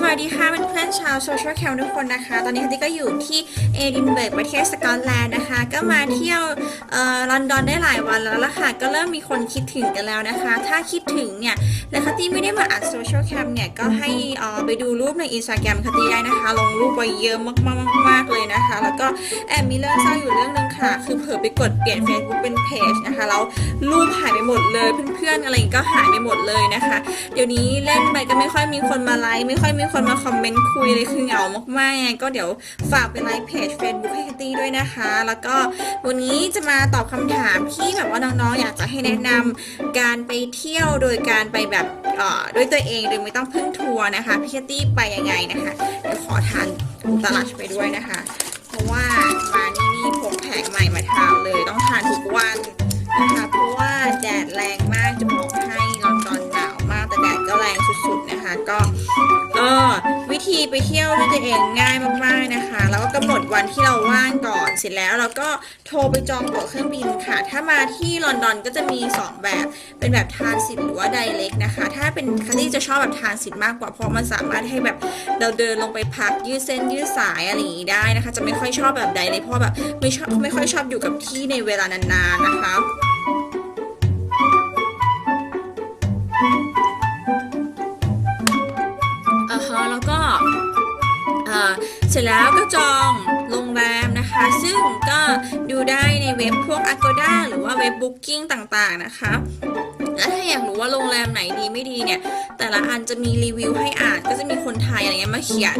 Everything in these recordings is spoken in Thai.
สวัสดีค่ะเเพื่อนๆชาวโซเชียลแคมทุกคนนะคะ ตอนนี้คันตี้ก็อยู่ที่เอดินเบิร์กประเทศสกอตแลนด์นะคะ ก็มาเที่ยวลอนดอนได้หลายวันแล้วล่ะค่ะ ก็เริ่มมีคนคิดถึงกันแล้วนะคะ ถ้าคิดถึงเนี่ย และคัตตี้ไม่ได้มาอัดโซเชียลแคมเนี่ยก็ให้ออไปดูรูปในอินสตาแกรมคัตตี้ได้นะคะ ลงรูปไว้เยอะมากๆๆๆเลยนะคะ แล้วก็แอบมีเรื่องเศร้าอยู่เรื่องนึงค่ะ คือเผลอไปกดเปลี่ยน Facebook เป็นเพจนะคะ แล้วรูปหายไปหมดเลย เพื่อนๆอะไรก็หายไปหมดเลยนะคะ เดี๋ยวนี้เล่นไปก็ไม่ค่อยมีคนมาไลค์ไม่ค่อยมีคนมาคอมเมนต์คุยเลยคือเหงามากๆไงก็เดี๋ยวฝากไปไลค์เพจ Facebook ให้คัตตี้ด้วยนะคะ แล้วก็วันนี้จะมาตอบคำถามที่แบบว่าน้องๆอยากจะให้แนะนำการไปเที่ยวโดยการไปแบบเอ่อด้วยตัวเองโดยไม่ต้องพึ่งทัวร์นะคะพี่คัตตี้ไปยังไงนะคะเดี๋ยวขอทานตลาดไปด้วยนะคะ เพราะว่ามานี่นี่พกแผงใหม่มาทานเลยต้องทานทุกวันนะคะ ธีไปเที่ยวด้วยตัวเองง่ายมากๆนะคะ แล้วก็กำหนดวันที่เราว่างก่อนเสร็จแล้วเราก็โทรไปจองตั๋วเครื่องบินค่ะ ถ้ามาที่ลอนดอนก็จะมี 2 แบบ เป็นแบบทานสิตหรือว่าไดเ c กนะคะ ถ้าเป็นคันที่จะชอบแบบทานสิตมากกว่าเพราะมันสามารถให้แบบเราเดินลงไปพักยืดเส้นยืดสายอะไรอย่างนี้ได้นะคะ จะไม่ค่อยชอบแบบไดเ c กเพราะแบบไม่ชอบไม่ค่อยชอบอยู่กับที่ในเวลานานๆนะคะ ร็จแล้วก็จองโรงแรมนะคะ ซึ่งก็ดูได้ในเว็บพวก Agoda หรือว่าเว็บ Booking ต่างๆนะคะแล้วถ้าอยากรู้ว่าโรงแรมไหนดีไม่ดีเนี่ย แต่ละอันจะมีรีวิวให้อ่านก็จะมีคน อะไรเงี้ยมาเขียน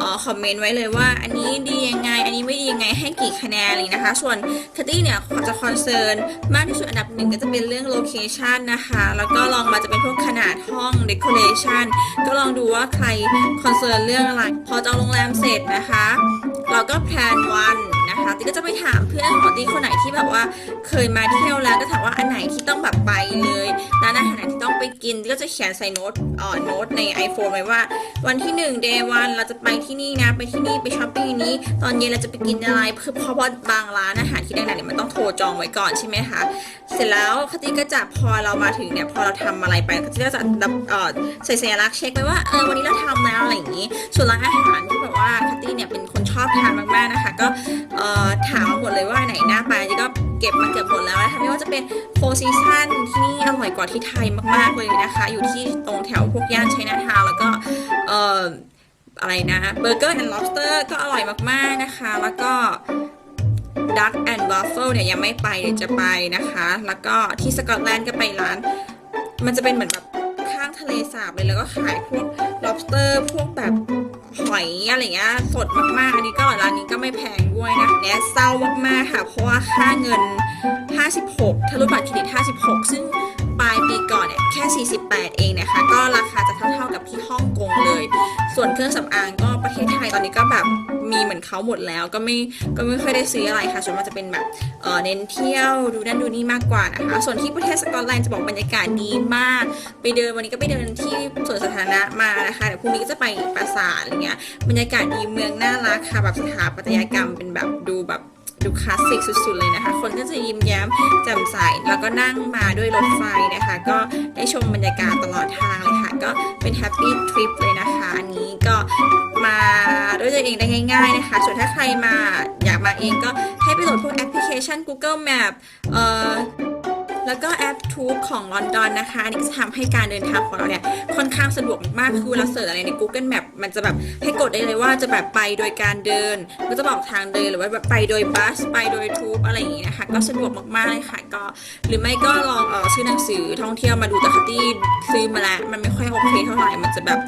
ออคอมเมนต์ไว้เลยว่า อันนี้ดียังไง อันนี้ไม่ดียังไงให้กี่คะแนนอะไรนะคะ ส่วนคตี้เนี่ยจะคอนเซิร์นมากที่สุดอันดับหนึ่งก็จะเป็นเรื่องโลเคชันนะคะ แล้วก็ลองมาจะเป็นพวกขนาดห้องเดคอเรชันก็ลองดูว่าใครคอนเซิร์นเรื่องอะไร พอจองโรงแรมเสร็จนะคะ เราก็แพลนวัน นะคะติ๊กก็จะไปถามเพื่อนของติ๊กคนไหนที่แบบว่าเคยมาเที่ยวแล้วก็ถามว่าอันไหนที่ต้องแบบไปเลยร้านอาหารไหนที่ต้องไปกินก็จะเขียนใส่โน้ตเอ่อโน้ตใน iPhone ไว้ว่า วันที่1 day วันเราจะไปที่นี่นะไปที่นี่ไปช้อปปิ้งนี้ ตอนเย็นเราจะไปกินอะไรคือเพราะว่าบางร้านอาหารที่ดังๆเนี่ยมันต้องโทรจองไว้ก่อนใช่ไหมคะเสร็จแล้วคติก็จะพอเรามาถึงเนี่ยพอเราทำอะไรไปคติก็จะเอ่อใส่สัญลักษณ์เช็คไว้ว่าเออวันนี้เราทำแล้วอะไรอย่างนี้ ส่วนร้านอาหารที่แบบว่าคติเนี่ยเป็นคนชอบทานมากๆนะคะก็ ถามมาหมดเลยว่าไหนน่าไปก็เก็บมาเกือบหมดแล้วนะคะไม่ว่าจะเป็นโฟซีซันที่นี่อร่อยกว่าที่ไทยมาก ๆ เลยนะคะ อยู่ที่ตรงแถวพวกย่านชัยนาทาวน์แล้วก็เอ่ออะไรนะเบอร์เกอร์แอนด์ล็อบสเตอร์ก็อร่อยมาก ๆ นะคะ แล้วก็ Duck and Waffle เนี่ยยังไม่ไปเดี๋ยวจะไปนะคะ แล้วก็ที่สกอตแลนด์ก็ไปร้าน มันจะเป็นเหมือนแบบข้างทะเลสาบเลยแล้วก็ขายพวก lobster พวกแบบ หอยอะไรเงี้ยสดมากๆ อันนี้ก็ร้านนี้ก็ไม่แพงด้วยนะเนี่ยเศร้ามากๆค่ะ เพราะว่าค่าเงิน 56ทะลุบัตรเครดิต 56 ซึ่ง ปลายปีก่อนเนี่ยแค่ 48 เองนะคะ ก็ราคาจะเท่าๆกับที่ฮ่องกงเลย ส่วนเครื่องสำอางก็ประเทศไทยตอนนี้ก็แบบมีเหมือนเขาหมดแล้วก็ไม่ก็ไม่ค่อยได้ซื้ออะไรค่ะส่วนมากจะเป็นแบบเออเน้นเที่ยวดูนั่นดูนี่มากกว่านะคะ ส่วนที่ประเทศสกอตแลนด์จะบอกบรรยากาศดีมาก ไปเดินวันนี้ก็ไปเดินที่สวนสาธารณะมานะคะเดี๋ยวพรุ่งนี้ก็จะไปปราสาทอะไรเงี้ยบรรยากาศดีเมืองน่ารักค่ะแบบสถาปัตยกรรมเป็นแบบดูแบบ ดูคลาสสิกสุดๆเลยนะคะ คนก็จะยิ้มแย้มแจ่มใส แล้วก็นั่งมาด้วยรถไฟนะคะ ก็ได้ชมบรรยากาศตลอดทางเลยค่ะ ก็เป็นแฮปปี้ทริปเลยนะคะ อันนี้ก็มาด้วยตัวเองได้ง่ายๆนะคะ ส่วนถ้าใครมาอยากมาเองก็ให้ไปโหลดพวกแอปพลิเคชัน Google Map เอ่อ แล้วก็แอปทูบของลอนดอนนะคะ อันนี้ก็จะทำให้การเดินทางของเราเนี่ยค่อนข้างสะดวกมากๆคือเวลาเสิร์ชอะไรใน Google Map มันจะแบบให้กดได้เลยว่าจะแบบไปโดยการเดิน ก็จะบอกทางเดินหรือว่าแบบไปโดยบัสไปโดยทูบอะไรอย่างงี้นะคะ ก็สะดวกมากๆเลยค่ะก็ หรือไม่ก็ลองเออซื้อหนังสือท่องเที่ยวมาดูแต่คัตตี้ซื้อมาแล้วมันไม่ค่อยโอเคเท่าไหร่มันจะแบบ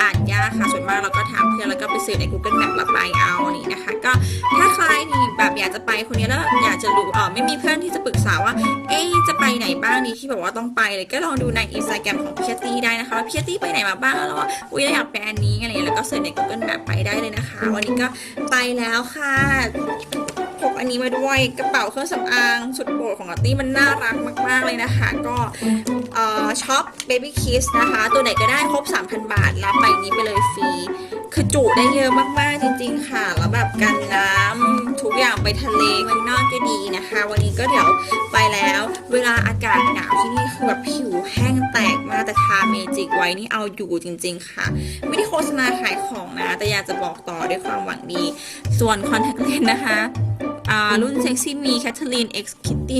อ่านยากค่ะส่วนมากเราก็ถามเพื่อนแล้วก็ไปซื้อใน Google Map แล้วไปเอานี่นะคะ ก็ถ้าใครนี่แบบอยากจะไปคนนี้แล้วอยากจะรู้เออไม่มีเพื่อนที่จะปรึกษาว่าเอ๊ะจะไปไห นบ้างดีที่แบบว่าต้องไปเลยก็ลองดูในอินสตาแกรมของเพี่ตี้ได้นะคะว่าเพี่ตี้ไปไหนมาบ้างแล้วว่าอุ้ยอยากไปอันนี้อะไรแล้วก็เสิร์ชใน Google Map ไปได้เลยนะคะ วันนี้ก็ไปแล้วค่ะพกอันนี้มาด้วยกระเป๋าเครื่องสำอางสุดโปรดของอตี้มันน่ารักมาก ๆ เลยนะคะ ก็เอ่อช็อป Baby Kiss นะคะ ตัวไหนก็ได้ครบ 3,000บาทรับใบนี้ไปเลยฟรี คือจุได้เยอะมาก ๆ จริง ๆ ค่ะ แล้วแบบกันน้ำากไปทะเลเมืองนอกก็ดีนะคะ วันนี้ก็เดี๋ยวไปแล้ว เวลาอากาศหนาวที่นี่คือแบบผิวแห้งแตกมากแต่ทาเมจิกไว้นี่เอาอยู่จริง ๆ ค่ะ ไม่ได้โฆษณาขายของนะ แต่อยากจะบอกต่อด้วยความหวังดี ส่วนคอนแทคเลนส์นะคะอ่ารุ่นเซ็กซี่มีแคทเธอรีน X Kitty